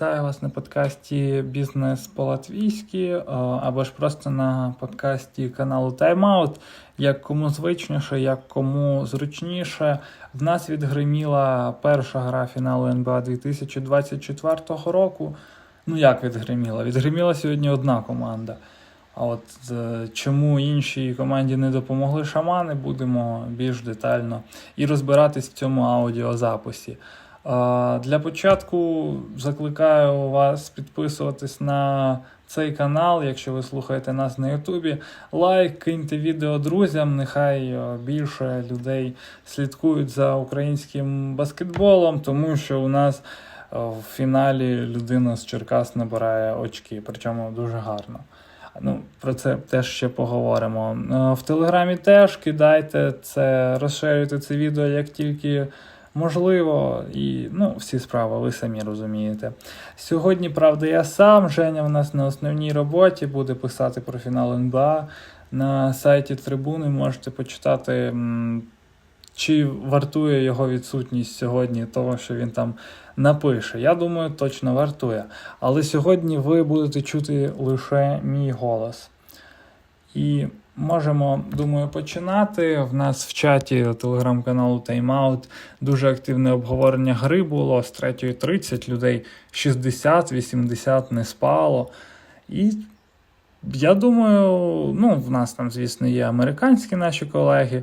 Вітаю вас на подкасті Бізнес по-латвійськи е, або ж просто на подкасті каналу Timeout. Як кому звичніше, як кому зручніше. В нас відгриміла перша гра фіналу НБА 2024 року. Ну як відгриміла? Відгриміла сьогодні одна команда. А от е, чому іншій команді не допомогли шамани, будемо більш детально і розбиратись в цьому аудіозаписі. Для початку закликаю вас підписуватись на цей канал, якщо ви слухаєте нас на Ютубі. Лайк, киньте відео друзям, нехай е, більше людей слідкують за українським баскетболом, тому що у нас е, в фіналі людина з Черкас набирає очки, причому дуже гарно. Ну, про це теж ще поговоримо. Е, В Телеграмі теж кидайте це, розширюйте це відео як тільки можливо. І ну, всі справи, ви самі розумієте. Сьогодні, правда, я сам. Женя в нас на основній роботі буде писати про фінал НБА. На сайті трибуни можете почитати, чи вартує його відсутність сьогодні того, що він там напише. Я думаю, точно вартує. Але сьогодні ви будете чути лише мій голос. І можемо, думаю, починати. В нас в чаті телеграм-каналу Тайм-Аут дуже активне обговорення гри було з 3.30 людей 60-80 не спало. І я думаю, ну, в нас там, звісно, є американські наші колеги,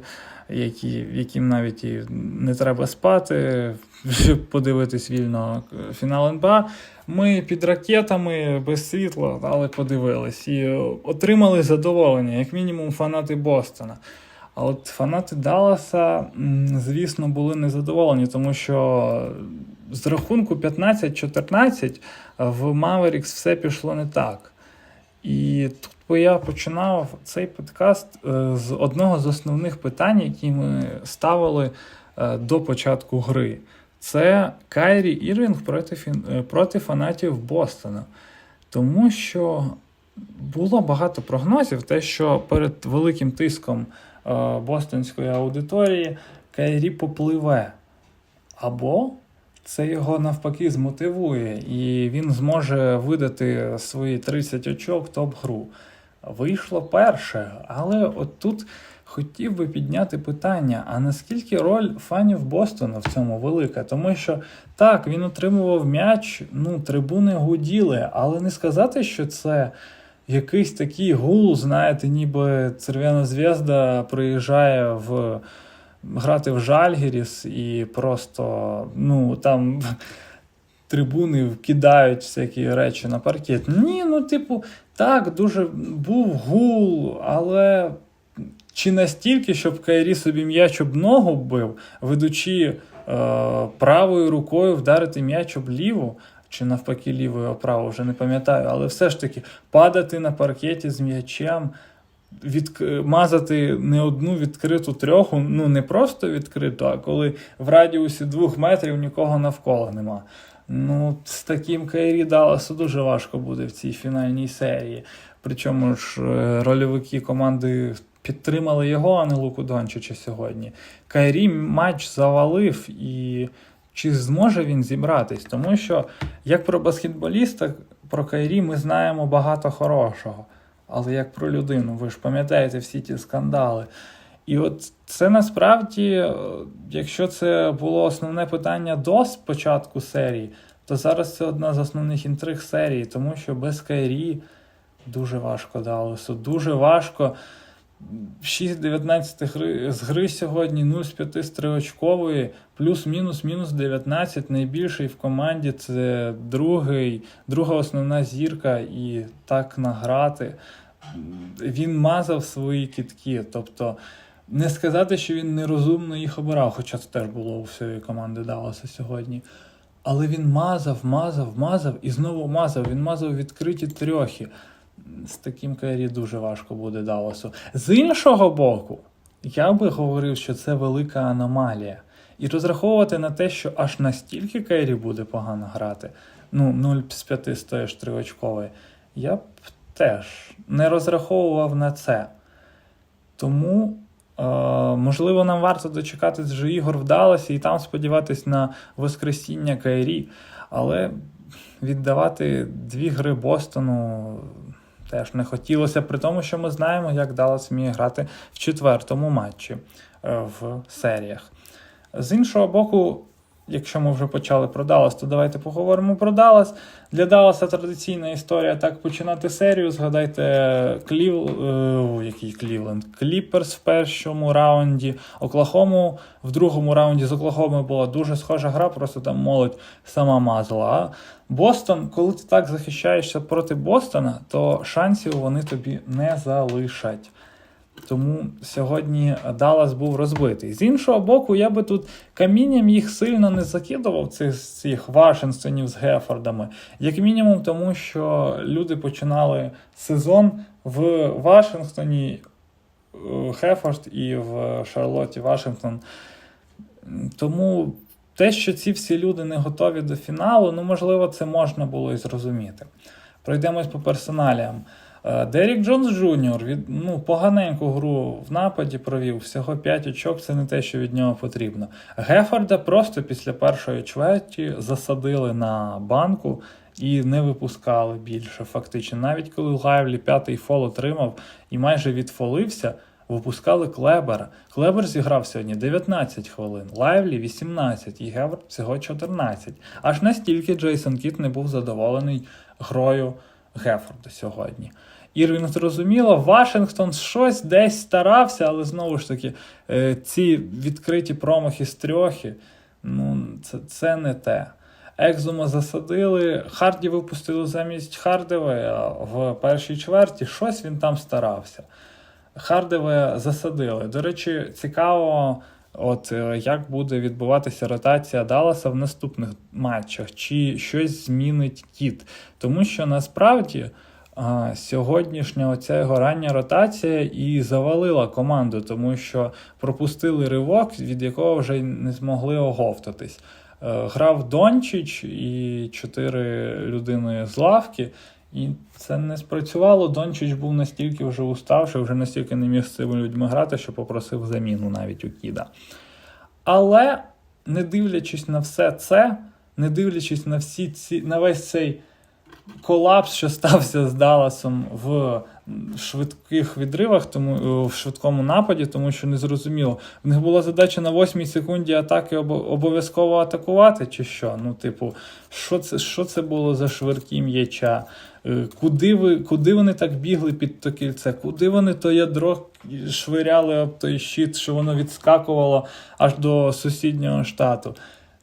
які, яким навіть і не треба спати, щоб подивитись вільно фінал НБА. Ми під ракетами без світла, але подивились і отримали задоволення, як мінімум, фанати Бостона. А от фанати Далласа, звісно, були незадоволені, тому що з рахунку 15-14 в Маверікс все пішло не так. І тут би я починав цей подкаст е, з одного з основних питань, які ми ставили е, до початку гри. Це Кайрі Ірвінг проти, е, проти фанатів Бостона. Тому що було багато прогнозів, те, що перед великим тиском бостонської аудиторії Кайрі попливе. Або це його навпаки змотивує, і він зможе видати свої 30 очок топ-гру. Вийшло перше, але от тут хотів би підняти питання: а наскільки роль фанів Бостона в цьому велика? Тому що так, він отримував м'яч, ну, трибуни гуділи, але не сказати, що це якийсь такий гул, знаєте, ніби Церв'яна зв'язда приїжджає в грати в Жальгіріс і просто, ну, там. Трибуни кидають всякі речі на паркет. Ні, ну, типу, так, дуже був гул, але чи настільки, щоб Кайрі собі м'яч об ногу бив, ведучи е, правою рукою вдарити м'яч об ліву, чи навпаки лівою праву, вже не пам'ятаю, але все ж таки падати на паркеті з м'ячем, від, мазати не одну відкриту трьоху, ну не просто відкриту, а коли в радіусі двох метрів нікого навколо нема. Ну, з таким Кайрі Далласу дуже важко буде в цій фінальній серії. Причому ж е, рольовики команди підтримали його, а не Луку Дончича сьогодні. Кайрі матч завалив і чи зможе він зібратись? Тому що як про баскетболіста, про Кайрі ми знаємо багато хорошого. Але як про людину, ви ж пам'ятаєте всі ті скандали. І от це насправді, е, якщо це було основне питання до початку серії, то зараз це одна з основних інтриг серії, тому що без Кайрі дуже важко Далласу, дуже важко. 6-19 гри, з гри сьогодні, 0 з 5 з 3-очкової, плюс-мінус, мінус 19. Найбільший в команді це другий, друга основна зірка, і так награти. Він мазав свої кітки. Тобто, не сказати, що він нерозумно їх обирав, хоча це теж було у всієї команди Далласа сьогодні. Але він мазав, мазав, мазав і знову мазав. Він мазав відкриті трьохи. З таким Кайрі дуже важко буде Далласу. З іншого боку, я би говорив, що це велика аномалія. І розраховувати на те, що аж настільки Кайрі буде погано грати, ну, 0 з 5 стоїш триочковий, я б теж не розраховував на це. Тому, можливо, нам варто дочекатись що ігор в Далласі і там сподіватись на воскресіння Кайрі. Але віддавати дві гри Бостону теж не хотілося, при тому, що ми знаємо, як Даллас вміє грати в четвертому матчі е, в серіях. З іншого боку, якщо ми вже почали про Даллас, то давайте поговоримо про Даллас. Для Далласа традиційна історія так починати серію. Згадайте Клів... е, який Клівленд, Кліперс в першому раунді, Оклахому в другому раунді з Оклахомою була дуже схожа гра, просто там молодь сама мазала. А Бостон, коли ти так захищаєшся проти Бостона, то шансів вони тобі не залишать. Тому сьогодні Даллас був розбитий. З іншого боку, я би тут камінням їх сильно не закидував цих, цих Вашингтонів з Гефордами. Як мінімум, тому що люди починали сезон в Вашингтоні, Хефорд і в Шарлотті Вашингтон. Тому те, що ці всі люди не готові до фіналу, ну можливо, це можна було і зрозуміти. Пройдемось по персоналіям. Е, Дерік Джонс Джуніор від ну, поганеньку гру в нападі провів, всього 5 очок, це не те, що від нього потрібно. Гефорда просто після першої чверті засадили на банку і не випускали більше. Фактично, навіть коли Лайвлі п'ятий фол отримав і майже відфолився, випускали Клебера. Клебер зіграв сьогодні 19 хвилин, Лайвлі 18 і Гевард всього 14. Аж настільки Джейсон Кіт не був задоволений грою Гефорда сьогодні. Ірвін зрозуміло, Вашингтон щось десь старався, але знову ж таки, е, ці відкриті промахи з трьохи, ну, це, це не те. Екзума засадили, Харді випустили замість Хардеве в першій чверті, щось він там старався. Хардеве засадили. До речі, цікаво, от е, як буде відбуватися ротація Далласа в наступних матчах, чи щось змінить кіт. Тому що насправді а, сьогоднішня оця його рання ротація і завалила команду, тому що пропустили ривок, від якого вже не змогли оговтатись. Е, Грав Дончич і чотири людини з лавки. І це не спрацювало. Дончич був настільки вже уставший, вже настільки не міг з цими людьми грати, що попросив заміну навіть у Кіда. Але не дивлячись на все це, не дивлячись на всі ці, на весь цей колапс, що стався з Далласом в швидких відривах, тому в швидкому нападі, тому що не зрозуміло. В них була задача на 8 секунді атаки обов'язково атакувати, чи що? Ну, типу, що це, що це було за швидкі м'яча? Е, Куди, ви, куди вони так бігли під то кільце? Куди вони то ядро швиряли об той щит, що воно відскакувало аж до сусіднього штату?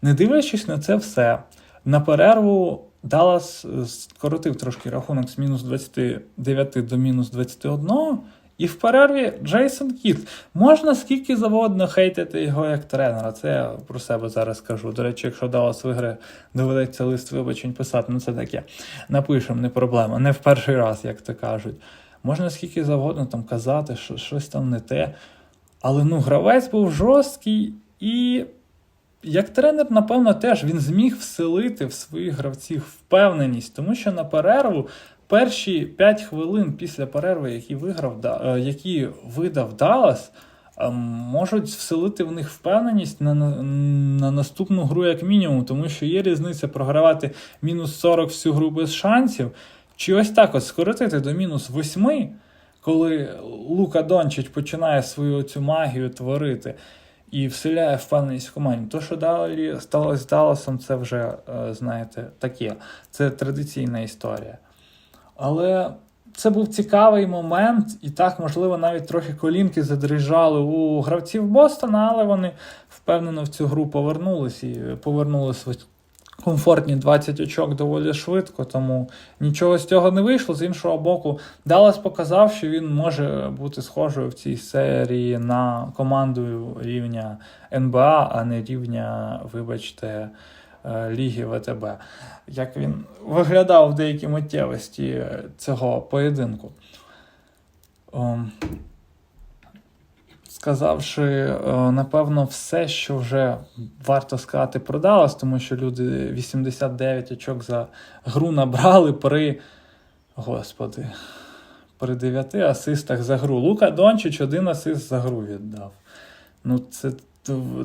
Не дивлячись на це все, на перерву Даллас е, скоротив трошки рахунок з мінус 29 до мінус 21. І в перерві Джейсон Кіт. Можна скільки завгодно хейтити його як тренера. Це я про себе зараз кажу. До речі, якщо Даллас виграє, доведеться лист вибачень писати. Ну це таке. Напишемо, не проблема. Не в перший раз, як то кажуть. Можна скільки завгодно там казати, що щось там не те. Але ну, гравець був жорсткий і як тренер, напевно, теж він зміг вселити в своїх гравців впевненість, тому що на перерву перші 5 хвилин після перерви, які виграв, е, які видав Даллас, е, можуть вселити в них впевненість на, на, на наступну гру, як мінімум, тому що є різниця програвати мінус 40 всю гру без шансів, чи ось так от скоротити до мінус 8, коли Лука Дончич починає свою цю магію творити і вселяє впевненість в команді. То, що далі сталося з Далласом, це вже, е, знаєте, таке. Це традиційна історія. Але це був цікавий момент, і так, можливо, навіть трохи колінки задрижали у гравців Бостона, але вони впевнено в цю гру повернулись і повернулись в комфортні 20 очок доволі швидко, тому нічого з цього не вийшло. З іншого боку, Даллас показав, що він може бути схожою в цій серії на команду рівня НБА, а не рівня, вибачте, е, Ліги ВТБ. Як він виглядав в деякій миттєвості цього поєдинку. Сказавши, е, напевно, все, що вже варто сказати про Даллас, тому що люди 89 очок за гру набрали при, господи, при 9 асистах за гру. Лука Дончич один асист за гру віддав. Ну, це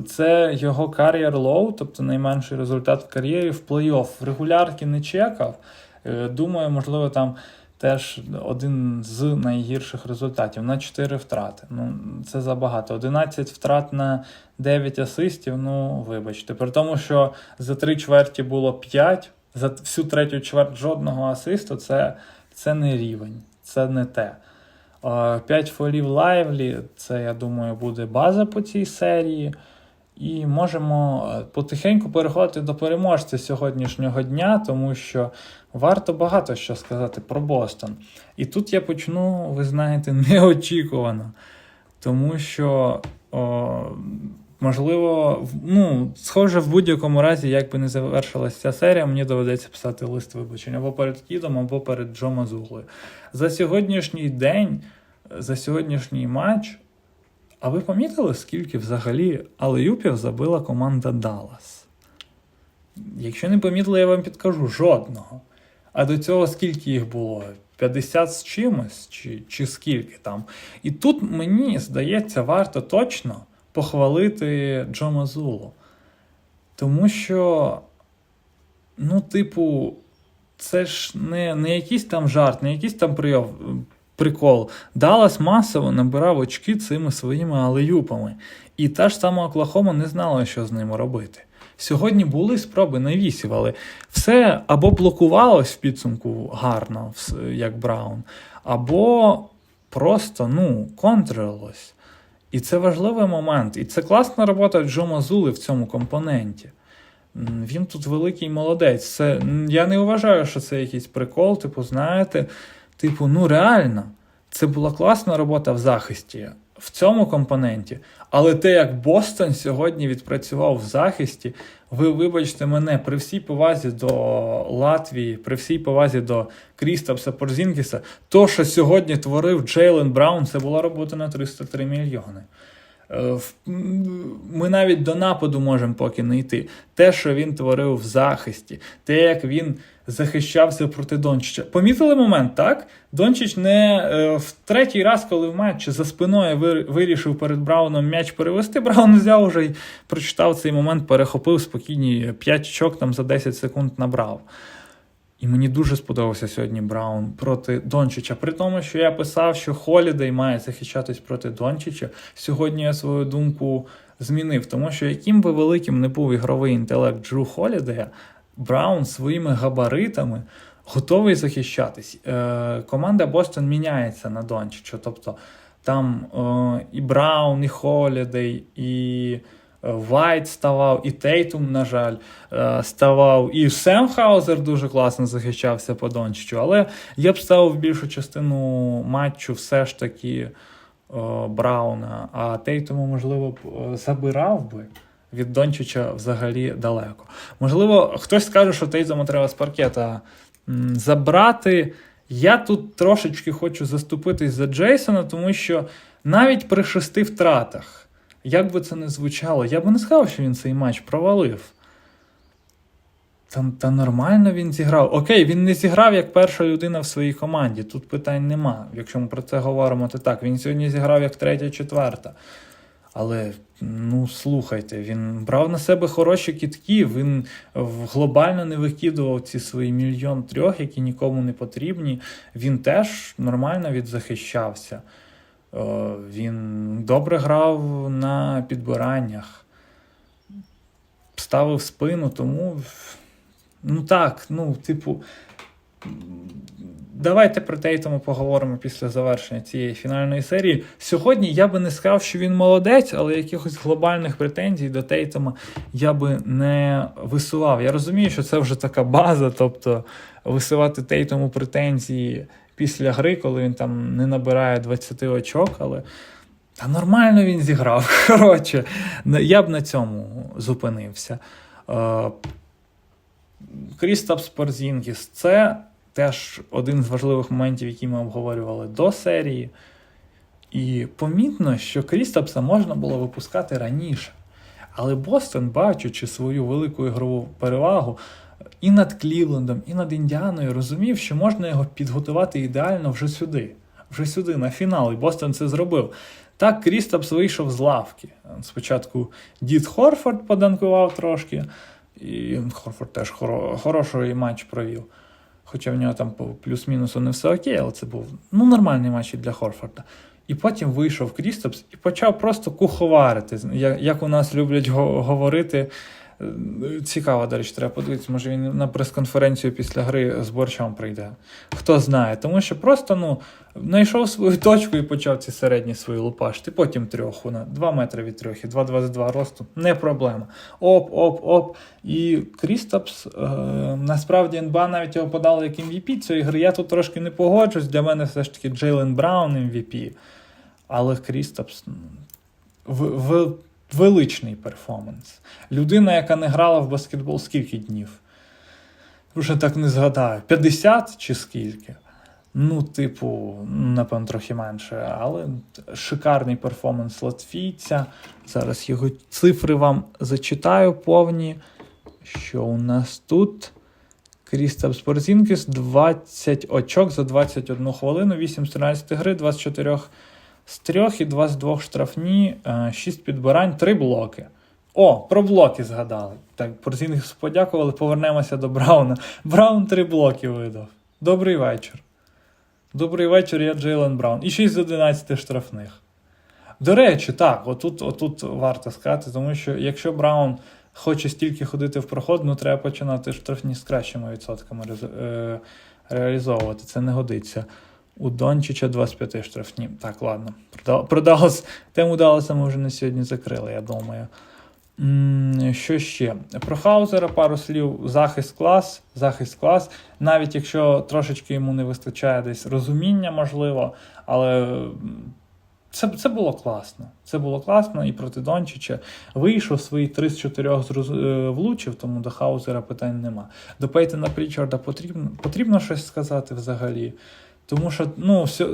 це його кар'єр лоу, тобто найменший результат в кар'єрі в плей-офф. Регулярки не чекав. Е, Думаю, можливо, там теж один з найгірших результатів на 4 втрати. Ну, це забагато. 11 втрат на 9 асистів. Ну, вибачте. При тому, що за три чверті було 5, за всю третю чверть жодного асисту, це, це не рівень, це не те. 5 фолів лайвлі, це, я думаю, буде база по цій серії. І можемо е, потихеньку переходити до переможця сьогоднішнього дня, тому що варто багато що сказати про Бостон. І тут я почну, ви знаєте, неочікувано. Тому що, о, можливо, ну, схоже, в будь-якому разі, як би не завершилася ця серія, мені доведеться писати лист вибачення або перед Кідом, або перед Джо Мазуглою. За сьогоднішній день, за сьогоднішній матч. А ви помітили, скільки взагалі алеюпів забила команда Даллас? Якщо не помітили, я вам підкажу жодного. А до цього скільки їх було? 50 з чимось, чи, чи скільки там. І тут мені здається, варто точно похвалити Джо Мазулу. Тому що, ну, типу, це ж не, не якийсь там жарт, не якийсь там прийом, прикол. Даллас масово набирав очки цими своїми алеюпами. І та ж сама Оклахома не знала, що з ними робити. Сьогодні були спроби навісів, але все або блокувалось в підсумку гарно, як Браун, або просто ну, контрилось. І це важливий момент. І це класна робота Джо Мазули в цьому компоненті. Він тут великий молодець. Це, я не вважаю, що це якийсь прикол, типу, знаєте, типу, ну реально, це була класна робота в захисті в цьому компоненті. Але те, як Бостон сьогодні відпрацював в захисті, ви вибачте мене, при всій повазі до Латвії, при всій повазі до Крістапса Порзінкіса, то, що сьогодні творив Джейлен Браун, це була робота на 303 мільйони. Е, Ми навіть до нападу можемо поки не йти. Те, що він творив в захисті, те, як він захищався проти Дончича. Помітили момент, так? Дончич не е, в третій раз, коли в матчі за спиною вирішив перед Брауном м'яч перевести. Браун взяв уже й прочитав цей момент, перехопив спокійні 5 очок там за 10 секунд набрав. І мені дуже сподобався сьогодні Браун проти Дончича. При тому, що я писав, що Холідей має захищатись проти Дончича. Сьогодні я свою думку змінив, тому що яким би великим не був ігровий інтелект Джру Холідея, Браун своїми габаритами готовий захищатись. Е, команда Бостон міняється на Дончича. Тобто там е, і Браун, і Холідей, і. Вайт ставав, і Тейтум, на жаль, е, ставав, і Сем Хаузер дуже класно захищався по Дончичу. Але я б ставив більшу частину матчу все ж таки е, Брауна, а Тейтуму, можливо, б е, забирав би. Від Дончича взагалі далеко. Можливо, хтось скаже, що Тейтуму треба з паркета забрати. Я тут трошечки хочу заступитись за Джейсона, тому що навіть при шести втратах, як би це не звучало, я би не сказав, що він цей матч провалив. Та, та нормально він зіграв. Окей, він не зіграв як перша людина в своїй команді. Тут питань нема. Якщо ми про це говоримо, то так. Він сьогодні зіграв як третя, четверта. Але ну слухайте, він брав на себе хороші кітки, він глобально не викидував ці свої мільйон трьох, які нікому не потрібні. Він теж нормально відзахищався. Він добре грав на підбираннях, ставив спину, тому ну так, ну, типу. Давайте про Тейтому поговоримо після завершення цієї фінальної серії. Сьогодні я би не сказав, що він молодець, але якихось глобальних претензій до Тейтома я би не висував. Я розумію, що це вже така база, тобто висувати Тейтому претензії після гри, коли він там не набирає 20 очок, але. Та нормально він зіграв. Коротше, я б на цьому зупинився. Е, Крістапс Порзінгіс це теж один з важливих моментів, які ми обговорювали до серії. І помітно, що Крістапса можна було випускати раніше. Але Бостон, бачачи свою велику ігрову перевагу і над Клівлендом, і над Індіаною, розумів, що можна його підготувати ідеально вже сюди. вже сюди, на фінал, і Бостон це зробив. Так, Крістапс вийшов з лавки. Спочатку Дід Хорфорд поданкував трошки, і Хорфорд теж хоро, хороший матч провів. Хоча в нього там по плюс-мінусу не все окей, але це був ну, нормальний матч для Хорфорда. І потім вийшов Крістапс і почав просто куховарити. Як у нас люблять говорити. Цікаво, до речі, треба подивитися, може він на прес-конференцію після гри з борщом прийде. Хто знає. Тому що просто ну, знайшов свою точку і почав ці середні свої лупашити. Потім трьох. Вона 2 метри від трьох і 2,22 росту. Не проблема. Оп, оп, оп. І Крістапс, е, насправді НБА навіть його подали як MVP цієї гри. Я тут трошки не погоджусь. Для мене все ж таки Джейлен Браун MVP. Але Крістапс в, в, величний перформанс. Людина, яка не грала в баскетбол скільки днів? Вже так не згадаю. 50 чи скільки? Ну, типу, напевно, трохи менше, але шикарний перформанс латвійця. Зараз його цифри вам зачитаю повні. Що у нас тут? Крістап Спортзінкіс 20 очок за 21 хвилину, 8 з 13 гри, 24 з 3 і 22 штрафні, 6 підбирань, 3 блоки. О, про блоки згадали. Так, Порзінгіс подякували, повернемося до Брауна. Браун 3 блоки видав. Добрий вечір. Добрий вечір, я Джейлен Браун. І 6 з 11 штрафних. До речі, так, отут, отут варто сказати, тому що якщо Браун хоче стільки ходити в проход, ну треба починати штрафні з кращими відсотками е, реалізовувати. Це не годиться. У Дончича 25 штрафні. Так, ладно. Про, тему Далласа ми вже на сьогодні закрили, я думаю. Що ще? Про Хаузера пару слів. Захист клас, захист клас. Навіть якщо трошечки йому не вистачає десь розуміння, можливо, але це, це було класно. Це було класно і проти Дончича. Вийшов свої 3 з 4 е, влучив, тому до Хаузера питань нема. До Пейтона Прічарда потрібно, потрібно щось сказати взагалі. Тому що ну, все,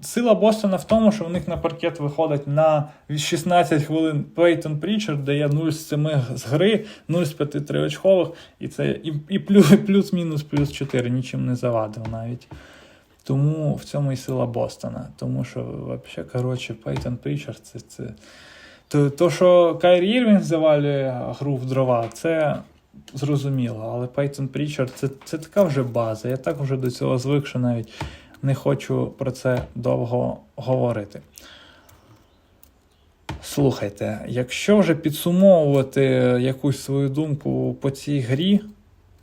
сила Бостона в тому, що в них на паркет виходить на 16 хвилин Пейтон Прічард, дає 0 з 7 з гри, 0 з 5 триочкових, і це і, і плюс, плюс-мінус плюс 4, нічим не завадив навіть. Тому в цьому і сила Бостона. Тому що, взагалі, коротше, Пейтон Прічард це. це... То, то, що Кайрі Ірвінг завалює гру в дрова, це зрозуміло. Але Пейтон Прічард це, це така вже база. Я так вже до цього звик, що навіть не хочу про це довго говорити. Слухайте, якщо вже підсумовувати якусь свою думку по цій грі,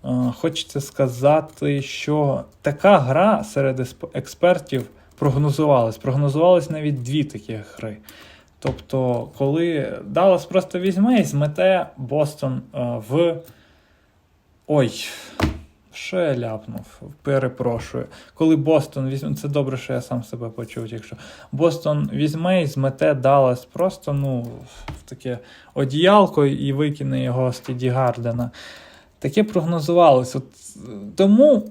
е, хочеться сказати, що така гра серед експертів прогнозувалась. Прогнозувались навіть дві такі гри. Тобто, коли Даллас просто візьме і змете Бостон е, в. Ой, що я ляпнув? Перепрошую. Коли Бостон візьме, це добре, що я сам себе почув. Якщо Бостон візьме і змете Даллас просто ну, в таке одіялко і викине його з Теді Гардена. Таке прогнозувалось. От, тому,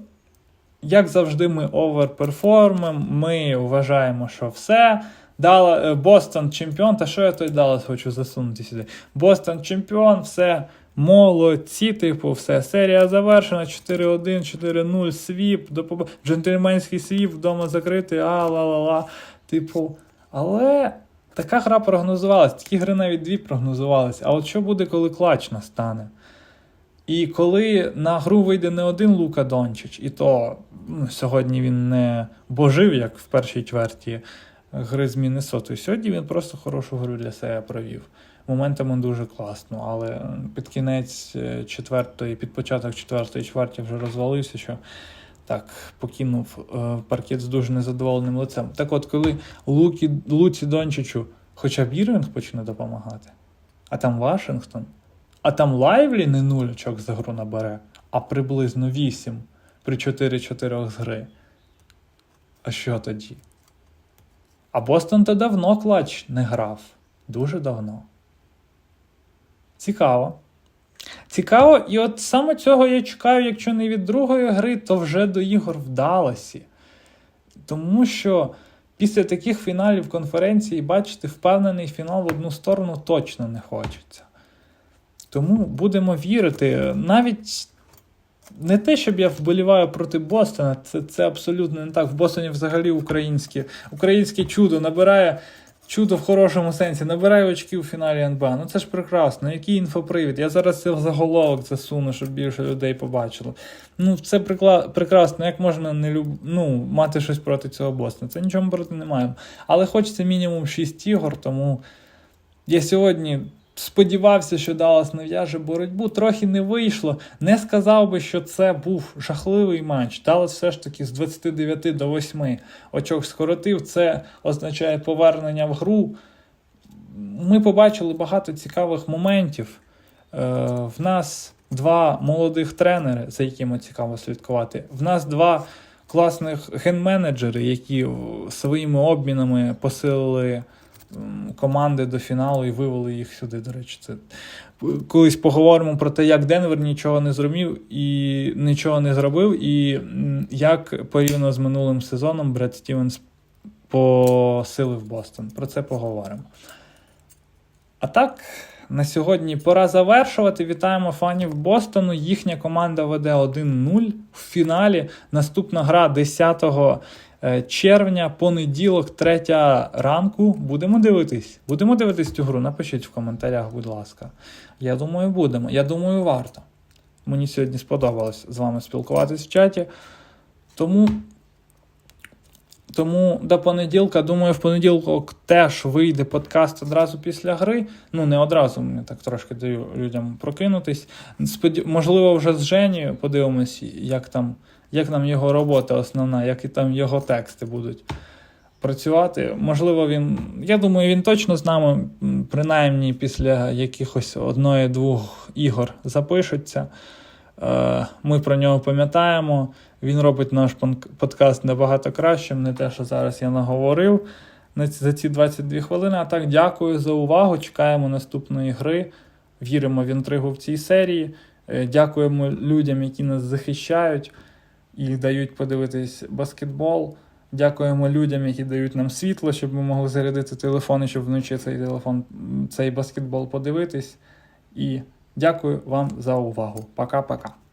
як завжди, ми оверперформимо, ми вважаємо, що все. Дала, е, Бостон чемпіон, та що я той Даллас хочу засунути сюди? Бостон чемпіон, все. Молодці, типу, все. Серія завершена. 4-1, 4-0, свіп, до побо... джентльменський свіп, вдома закритий, а ла ла ла Типу, але така гра прогнозувалась. Такі гри навіть дві прогнозувались. А от що буде, коли клач настане? І коли на гру вийде не один Лука Дончич, і то ну, сьогодні він не божив, як в першій чверті гри з Міннесотою. Сьогодні він просто хорошу гру для себе провів. Моментами дуже класно, але під кінець е, четвертої, під початок четвертої чверті вже розвалився, що так покинув е, паркет з дуже незадоволеним лицем. Так от, коли Лукі, Луці Дончичу хоча б Ірвінг почне допомагати, а там Вашингтон, а там Лайвлі не нуль за гру набере, а приблизно 8 при 4-4 з гри. А що тоді? А Бостон то давно клач не грав. Дуже давно. Цікаво. Цікаво, і от саме цього я чекаю, якщо не від другої гри, то вже до ігор в Далласі. Тому що після таких фіналів конференції бачити впевнений фінал в одну сторону точно не хочеться. Тому будемо вірити. Навіть Не те, щоб я вболіваю проти Бостона, це, це абсолютно не так. В Бостоні взагалі українське, українське чудо набирає чудо в хорошому сенсі, набирає очки у фіналі НБА. Ну це ж прекрасно. Який інфопривід? Я зараз це в заголовок засуну, щоб більше людей побачило. Ну, це прикла... прекрасно. Як можна не люб... ну, мати щось проти цього босна? Це нічого проти не маємо. Але хочеться мінімум 6 ігор, тому я сьогодні. Сподівався, що Даллас нав'яже боротьбу, трохи не вийшло. Не сказав би, що це був жахливий матч. Даллас все ж таки з 29 до 8 очок скоротив. Це означає повернення в гру. Ми побачили багато цікавих моментів. Е, в нас два молодих тренери, за якими цікаво слідкувати. В нас два класних ген-менеджери, які своїми обмінами посилили команди до фіналу і вивели їх сюди. До речі, це колись поговоримо про те, як Денвер нічого не зробив і нічого не зробив, і як порівняно з минулим сезоном Бред Стівенс посилив Бостон. Про це поговоримо. А так. На сьогодні пора завершувати. Вітаємо фанів Бостону. Їхня команда веде 1-0 в фіналі. Наступна гра 10 Е, червня, понеділок, третя ранку. Будемо дивитись. Будемо дивитись цю гру. Напишіть в коментарях, будь ласка. Я думаю, будемо. Я думаю, варто. Мені сьогодні сподобалось з вами спілкуватись в чаті. Тому. Тому до понеділка, думаю, в понеділок теж вийде подкаст одразу після гри. Ну, не одразу, мені так трошки даю людям прокинутись. Можливо, вже з Жені подивимось, як там як нам його робота основна, як і там його тексти будуть працювати. Можливо, він. Я думаю, він точно з нами, принаймні після якихось одної-двох ігор запишеться. Е, ми про нього пам'ятаємо. Він робить наш подкаст набагато кращим, не те, що зараз я наговорив за ці 22 хвилини. А так, дякую за увагу. Чекаємо наступної гри. Віримо в інтригу в цій серії. Е, дякуємо людям, які нас захищають і дають подивитись баскетбол. Дякуємо людям, які дають нам світло, щоб ми могли зарядити телефон і щоб вночі цей телефон, цей баскетбол подивитись. І дякую вам за увагу. Пока-пока.